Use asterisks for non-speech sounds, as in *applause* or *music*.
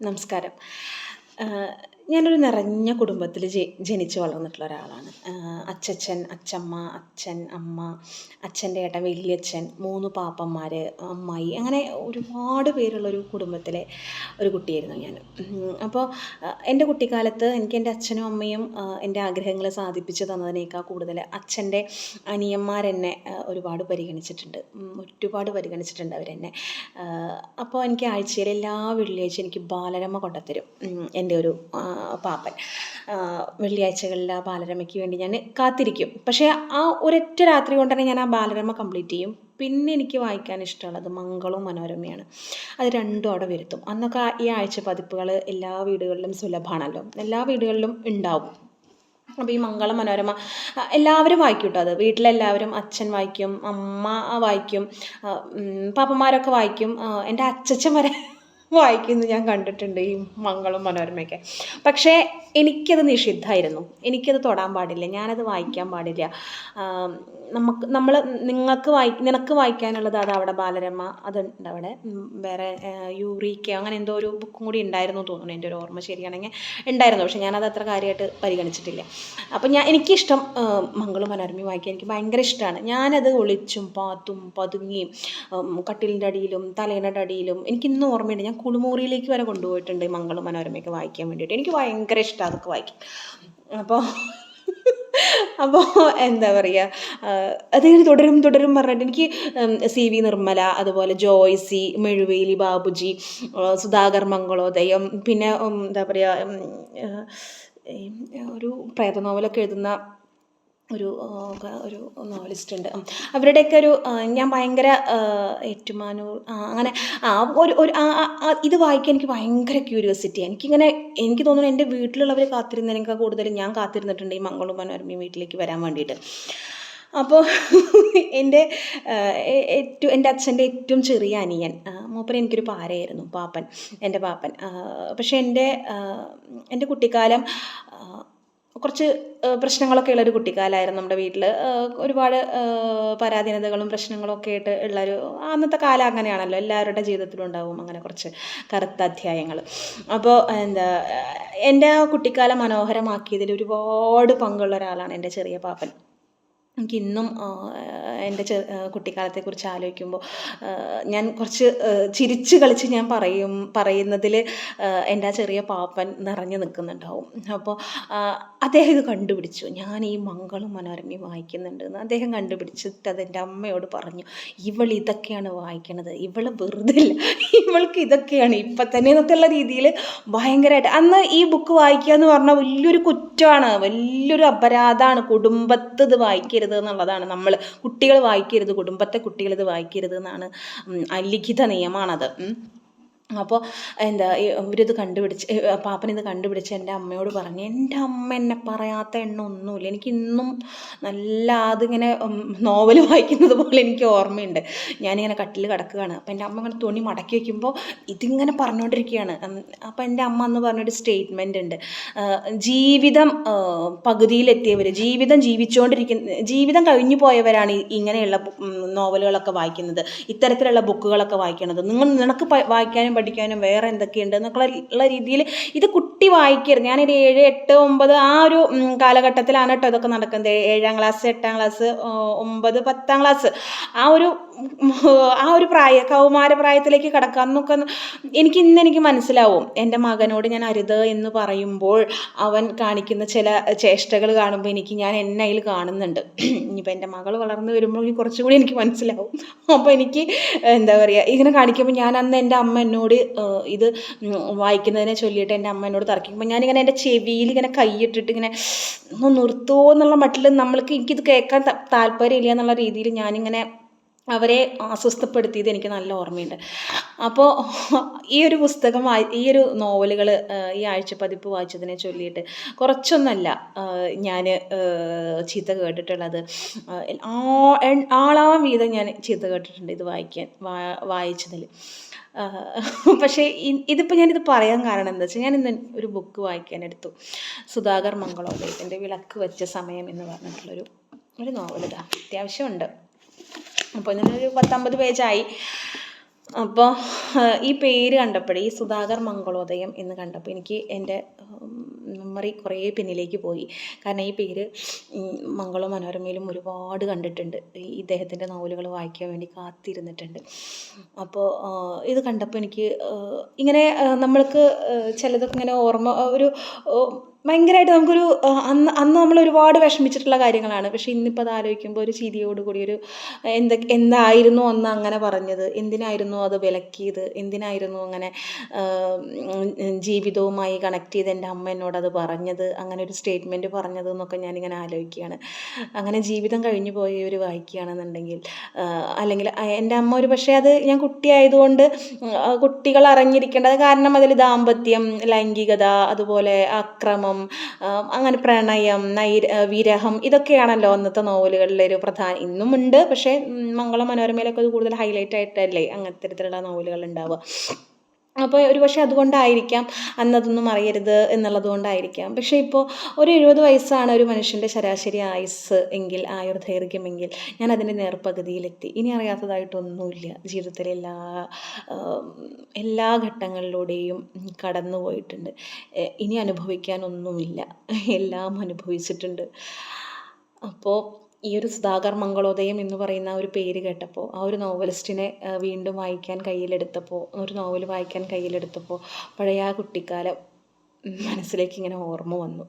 നമസ്കാരം ഞാനൊരു നിറഞ്ഞ കുടുംബത്തിൽ ജനിച്ച് വളർന്നിട്ടുള്ള ഒരാളാണ്. അച്ചച്ചൻ അച്ചമ്മ അച്ഛൻ അമ്മ അച്ഛന്റെ ഏട്ടൻ വലിയച്ഛൻ മൂന്ന് പാപ്പന്മാർ അമ്മായി അങ്ങനെ ഒരുപാട് പേരുള്ളൊരു കുടുംബത്തിലെ ഒരു കുട്ടിയായിരുന്നു ഞാൻ. അപ്പോൾ എന്റെ കുട്ടിക്കാലത്ത് എനിക്ക് എന്റെ അച്ഛനും അമ്മയും എന്റെ ആഗ്രഹങ്ങൾ സാധിപ്പിച്ച് തന്നതിനേക്കാൾ കൂടുതൽ അച്ഛന്റെ അനിയന്മാരെന്നെ ഒരുപാട് പരിഗണിച്ചിട്ടുണ്ട്. ഒരുപാട് പരിഗണിച്ചിട്ടുണ്ട് അവരെന്നെ. അപ്പോൾ എനിക്ക് ആഴ്ചയിൽ എല്ലാ എനിക്ക് ബാലരമ കൊണ്ടുത്തരും. എന്റെ ഒരു പാപ്പൻ. വെള്ളിയാഴ്ചകളിൽ ആ ബാലരമയ്ക്ക് വേണ്ടി ഞാൻ കാത്തിരിക്കും. പക്ഷേ ആ ഒരൊറ്റ രാത്രി കൊണ്ട് തന്നെ ഞാൻ ആ ബാലരമ കംപ്ലീറ്റ് ചെയ്യും. പിന്നെ എനിക്ക് വായിക്കാൻ ഇഷ്ടമുള്ളത് മംഗളവും മനോരമയാണ്. അത് രണ്ടും അവിടെ വരുത്തും. അന്നൊക്കെ ഈ ആഴ്ച പതിപ്പുകൾ എല്ലാ വീടുകളിലും സുലഭമാണല്ലോ. എല്ലാ വീടുകളിലും ഉണ്ടാവും. അപ്പോൾ ഈ മംഗളം മനോരമ എല്ലാവരും വായിക്കും കേട്ടോ അത്? വീട്ടിലെല്ലാവരും അച്ഛൻ വായിക്കും അമ്മ വായിക്കും പാപ്പന്മാരൊക്കെ വായിക്കും. എന്റെ അച്ചച്ചൻ വരെ വായിക്കുന്നത് ഞാൻ കണ്ടിട്ടുണ്ട് ഈ മംഗളം മനോരമയൊക്കെ. പക്ഷേ എനിക്കത് നിഷിദ്ധമായിരുന്നു. എനിക്കത് തൊടാൻ പാടില്ല. ഞാനത് വായിക്കാൻ പാടില്ല. നമുക്ക് നമ്മൾ നിങ്ങൾക്ക് വായി നിനക്ക് വായിക്കാനുള്ളത് അത് അവിടെ ബാലരമ അതുണ്ട് അവിടെ. വേറെ യൂറിക്ക അങ്ങനെ എന്തോ ഒരു ബുക്കും കൂടി ഉണ്ടായിരുന്നു തോന്നുന്നു. എന്റെ ഒരു ഓർമ്മ ശരിയാണെങ്കിൽ ഉണ്ടായിരുന്നു. പക്ഷേ ഞാനത് അത്ര കാര്യമായിട്ട് പരിഗണിച്ചിട്ടില്ല. അപ്പോൾ ഞാൻ എനിക്കിഷ്ടം മംഗളും മനോരമയും വായിക്കാൻ എനിക്ക് ഭയങ്കര ഇഷ്ടമാണ്. ഞാനത് ഒളിച്ചും പാത്തും പതുങ്ങിയും കട്ടിലിന്റെ അടിയിലും തലേന്റെ അടിയിലും എനിക്കിന്നും ഓർമ്മയുണ്ട്. ഞാൻ കുളിമുറിയിലേക്ക് വരെ കൊണ്ടുപോയിട്ടുണ്ട് മംഗളം മനോരമയൊക്കെ വായിക്കാൻ വേണ്ടിയിട്ട്. എനിക്ക് ഭയങ്കര ഇഷ്ടമാണ് അതൊക്കെ വായിക്കും അപ്പോൾ അപ്പോൾ എന്താ പറയുക അതിങ്ങനെ തുടരും തുടരും പറഞ്ഞിട്ട് എനിക്ക് സി വി നിർമ്മല അതുപോലെ ജോയ്സി മെഴുവേലി ബാബുജി സുധാകർ മംഗളോദയം പിന്നെ എന്താ പറയുക ഒരു പ്രേത നോവലൊക്കെ എഴുതുന്ന ഒരു ഒരു നോവലിസ്റ്റ് ഉണ്ട് അവരുടെയൊക്കെ ഒരു ഞാൻ ഭയങ്കര ഏറ്റുമാനൂർ അങ്ങനെ ഒരു ഒരു ഇത് വായിക്കാൻ എനിക്ക് ഭയങ്കര ക്യൂരിയോസിറ്റി എനിക്കിങ്ങനെ എനിക്ക് തോന്നുന്നു എന്റെ വീട്ടിലുള്ളവർ കാത്തിരുന്നതിനേക്കാൾ കൂടുതൽ ഞാൻ കാത്തിരുന്നിട്ടുണ്ട് ഈ മംഗളും മനോരമയും വീട്ടിലേക്ക് വരാൻ വേണ്ടിയിട്ട്. അപ്പോൾ എന്റെ ഏറ്റവും എന്റെ അച്ഛന്റെ ഏറ്റവും ചെറിയ അനിയൻ മൂപ്പൻ എനിക്കൊരു പാരയായിരുന്നു പാപ്പൻ എന്റെ പാപ്പൻ. പക്ഷേ എന്റെ എന്റെ കുട്ടിക്കാലം കുറച്ച് പ്രശ്നങ്ങളൊക്കെ ഉള്ളൊരു കുട്ടിക്കാലമായിരുന്നു നമ്മുടെ വീട്ടിൽ ഒരുപാട് പരാധീനതകളും പ്രശ്നങ്ങളും ഒക്കെ ആയിട്ട് ഉള്ളൊരു അന്നത്തെ കാലം അങ്ങനെയാണല്ലോ. എല്ലാവരുടെ ജീവിതത്തിലും ഉണ്ടാവും അങ്ങനെ കുറച്ച് കറുത്ത അധ്യായങ്ങൾ അപ്പോൾ എന്താ എന്റെ ആ കുട്ടിക്കാലം മനോഹരമാക്കിയതിൽ ഒരുപാട് പങ്കുള്ള ഒരാളാണ് എന്റെ ചെറിയ പാപ്പൻ. എനിക്ക് ഇന്നും എന്റെ ചെ കുട്ടിക്കാലത്തെക്കുറിച്ച് ആലോചിക്കുമ്പോൾ ഞാൻ കുറച്ച് ചിരിച്ച് കളിച്ച് ഞാൻ പറയും പറയുന്നതിൽ എന്റെ ആ ചെറിയ പാപ്പൻ നിറഞ്ഞു നിൽക്കുന്നുണ്ടാവും. അപ്പോൾ അദ്ദേഹം ഇത് കണ്ടുപിടിച്ചു. ഞാൻ ഈ മംഗളും മനോരമയും വായിക്കുന്നുണ്ട് എന്ന് അദ്ദേഹം കണ്ടുപിടിച്ചിട്ട് അതെന്റെ അമ്മയോട് പറഞ്ഞു ഇവൾ ഇതൊക്കെയാണ് വായിക്കണത്. ഇവൾ വെറുതെ ഇവൾക്ക് ഇതൊക്കെയാണ് ഇപ്പം തന്നെ എന്നൊക്കെയുള്ള രീതിയിൽ ഭയങ്കരമായിട്ട് അന്ന് ഈ ബുക്ക് വായിക്കുക എന്ന് പറഞ്ഞാൽ വലിയൊരു കുറ്റമാണ്. വലിയൊരു അപരാധമാണ്. കുടുംബത്ത് ഇത് വായിക്കരുത് എന്നുള്ളതാണ് നമ്മൾ. കുട്ടികൾ വായിക്കരുത്. കുടുംബത്തെ കുട്ടികൾ ഇത് വായിക്കരുത് എന്നാണ് അലിഖിത നിയമമാണത്. അപ്പോൾ എന്താ ഇവരിത് കണ്ടുപിടിച്ച് പാപ്പനിത് കണ്ടുപിടിച്ച് എന്റെ അമ്മയോട് പറഞ്ഞു എന്റെ അമ്മ എന്നെ പറയാത്ത എണ്ണ ഒന്നുമില്ല. എനിക്ക് ഇന്നും നല്ല അതിങ്ങനെ നോവൽ വായിക്കുന്നത് പോലെ എനിക്ക് ഓർമ്മയുണ്ട്. ഞാനിങ്ങനെ കട്ടിൽ കിടക്കുകയാണ്. അപ്പോൾ എന്റെ അമ്മ ഇങ്ങനെ തുണി മടക്കി വയ്ക്കുമ്പോൾ ഇതിങ്ങനെ പറഞ്ഞുകൊണ്ടിരിക്കുകയാണ് അപ്പോൾ എന്റെ അമ്മ എന്ന് പറഞ്ഞൊരു സ്റ്റേറ്റ്മെന്റ് ഉണ്ട്. ജീവിതം പകുതിയിലെത്തിയവർ ജീവിതം ജീവിച്ചുകൊണ്ടിരിക്കുന്ന ജീവിതം കഴിഞ്ഞു പോയവരാണ് ഇങ്ങനെയുള്ള നോവലുകളൊക്കെ വായിക്കുന്നത്. ഇത്തരത്തിലുള്ള ബുക്കുകളൊക്കെ വായിക്കുന്നത് നിങ്ങൾ നിനക്ക് വായിക്കാനും പഠിക്കാനും വേറെ എന്തൊക്കെയുണ്ട് എന്നൊക്കെ ഉള്ള രീതിയിൽ ഇത് കുട്ടി വായിക്കരുത്. ഞാനൊരു ഏഴ് എട്ട് ഒമ്പത് ആ ഒരു കാലഘട്ടത്തിലാണ് കേട്ടോ ഇതൊക്കെ നടക്കുന്നത്. ഏഴാം ക്ലാസ് എട്ടാം ക്ലാസ് ഒമ്പത് പത്താം ക്ലാസ്. ആ ഒരു ആ ഒരു പ്രായ കൗമാര പ്രായത്തിലേക്ക് കടക്കുക. എന്നൊക്കെ എനിക്ക് ഇന്ന് എനിക്ക് മനസ്സിലാവും. എന്റെ മകനോട് ഞാൻ അരുത് എന്ന് പറയുമ്പോൾ അവൻ കാണിക്കുന്ന ചില ചേഷ്ടകൾ കാണുമ്പോൾ എനിക്ക് ഞാൻ എന്നെ അതിൽ കാണുന്നുണ്ട്. *clears throat* ഇനിയിപ്പോൾ എന്റെ മകൾ വളർന്നു വരുമ്പോൾ കുറച്ചും കൂടി എനിക്ക് മനസ്സിലാവും. അപ്പോൾ എനിക്ക് എന്താ പറയുക ഇങ്ങനെ കാണിക്കുമ്പോൾ ഞാൻ അന്ന് എന്റെ അമ്മ എന്നോട് ഇത് വായിക്കുന്നതിനെ ചൊല്ലിയിട്ട് എന്റെ അമ്മ എന്നോട് തർക്കിക്കുമ്പോൾ ഞാനിങ്ങനെ എന്റെ ചെവിയിൽ ഇങ്ങനെ കൈയിട്ടിട്ട് ഇങ്ങനെ ഒന്ന് നിർത്തുമോ എന്നുള്ള മട്ടിൽ നമ്മൾക്ക് എനിക്കിത് കേൾക്കാൻ താല്പര്യമില്ല എന്നുള്ള രീതിയിൽ ഞാനിങ്ങനെ അവരെ അസ്വസ്ഥപ്പെടുത്തിയത് എനിക്ക് നല്ല ഓർമ്മയുണ്ട്. അപ്പോൾ ഈ ഒരു പുസ്തകം വായി ഈ ഒരു നോവലുകൾ ഈ ആഴ്ച പതിപ്പ് വായിച്ചതിനെ ചൊല്ലിയിട്ട് കുറച്ചൊന്നല്ല ഞാൻ ചീത്ത കേട്ടിട്ടുള്ളത്. ആളാവാൻ വീതം ഞാൻ ചീത്ത കേട്ടിട്ടുണ്ട് ഇത് വായിക്കാൻ വായിച്ചതിൽ പക്ഷേ ഇതിപ്പോൾ ഞാനിത് പറയാൻ കാരണം എന്താ വെച്ചാൽ ഞാൻ ഇന്ന് ഒരു ബുക്ക് വായിക്കാൻ എടുത്തു. സുധാകർ മംഗളോദയത്തിന്റെ വിളക്ക് വെച്ച സമയം എന്ന് പറഞ്ഞിട്ടുള്ളൊരു ഒരു നോവലിതാ അത്യാവശ്യമുണ്ട്. അപ്പോൾ ഇതിനൊരു പത്തമ്പത് പേജായി. അപ്പോൾ ഈ പേര് കണ്ടപ്പോഴേ ഈ സുധാകർ മംഗളോദയം എന്ന് കണ്ടപ്പോൾ എനിക്ക് എന്റെ മെമ്മറി കുറേ പിന്നിലേക്ക് പോയി. കാരണം ഈ പേര് മംഗള മനോരമയിലും ഒരുപാട് കണ്ടിട്ടുണ്ട്. ഈ ഇദ്ദേഹത്തിന്റെ നോവലുകൾ വായിക്കാൻ വേണ്ടി കാത്തിരുന്നിട്ടുണ്ട്. അപ്പോൾ ഇത് കണ്ടപ്പോൾ എനിക്ക് ഇങ്ങനെ നമ്മൾക്ക് ചിലതൊക്കെ ഇങ്ങനെ ഓർമ്മ ഒരു ഭയങ്കരമായിട്ട് നമുക്കൊരു അന്ന് അന്ന് നമ്മൾ ഒരുപാട് വിഷമിച്ചിട്ടുള്ള കാര്യങ്ങളാണ്. പക്ഷേ ഇന്നിപ്പോൾ അത് ആലോചിക്കുമ്പോൾ ഒരു ചിരിയോട് കൂടി ഒരു എന്താ എന്തായിരുന്നു അന്ന് അങ്ങനെ പറഞ്ഞത്? എന്തിനായിരുന്നു അത് വിലക്കിയത്? എന്തിനായിരുന്നു അങ്ങനെ ജീവിതവുമായി കണക്ട് ചെയ്ത് എന്റെ അമ്മ എന്നോടത് പറഞ്ഞത്? അങ്ങനെ ഒരു സ്റ്റേറ്റ്മെന്റ് പറഞ്ഞത് എന്നൊക്കെ ഞാനിങ്ങനെ ആലോചിക്കുകയാണ്. അങ്ങനെ ജീവിതം കഴിഞ്ഞു പോയവർ വായിക്കുകയാണെന്നുണ്ടെങ്കിൽ അല്ലെങ്കിൽ എന്റെ അമ്മ ഒരു പക്ഷേ അത് ഞാൻ കുട്ടിയായതുകൊണ്ട് കുട്ടികൾ അറിഞ്ഞിരിക്കേണ്ടത് കാരണം അതിൽ ദാമ്പത്യം ലൈംഗികത അതുപോലെ അക്രമം അങ്ങനെ പ്രണയം നൈര വിരഹം ഇതൊക്കെയാണല്ലോ അന്നത്തെ നോവലുകളിലെ ഒരു പ്രധാന ഇന്നും ഉണ്ട്. പക്ഷേ മംഗള മനോരമയിലൊക്കെ അത് കൂടുതൽ ഹൈലൈറ്റ് ആയിട്ടല്ലേ അങ്ങനത്തെ തരത്തിലുള്ള നോവലുകൾ ഉണ്ടാവുക. അപ്പോൾ ഒരു പക്ഷേ അതുകൊണ്ടായിരിക്കാം അന്നതൊന്നും അറിയരുത് എന്നുള്ളത് കൊണ്ടായിരിക്കാം പക്ഷേ ഇപ്പോൾ ഒരു എഴുപത് വയസ്സാണ് ഒരു മനുഷ്യന്റെ ശരാശരി ആയുസ് എങ്കിൽ ആയുർദൈർഘ്യമെങ്കിൽ ഞാൻ അതിന്റെ നേർപ്പകുതിയിലെത്തി ഇനി അറിയാത്തതായിട്ടൊന്നുമില്ല. ജീവിതത്തിലെ എല്ലാ എല്ലാ ഘട്ടങ്ങളിലൂടെയും കടന്നു പോയിട്ടുണ്ട്. ഇനി അനുഭവിക്കാനൊന്നുമില്ല. എല്ലാം അനുഭവിച്ചിട്ടുണ്ട്. അപ്പോൾ ഈ ഒരു സുധാകർ മംഗളോദയം എന്ന് പറയുന്ന ഒരു പേര് കേട്ടപ്പോൾ ആ ഒരു നോവലിസ്റ്റിനെ വീണ്ടും വായിക്കാൻ കയ്യിലെടുത്തപ്പോൾ ഒരു നോവൽ വായിക്കാൻ കയ്യിലെടുത്തപ്പോൾ പഴയ ആ കുട്ടിക്കാലം മനസ്സിലേക്ക് ഇങ്ങനെ ഓർമ്മ വന്നു.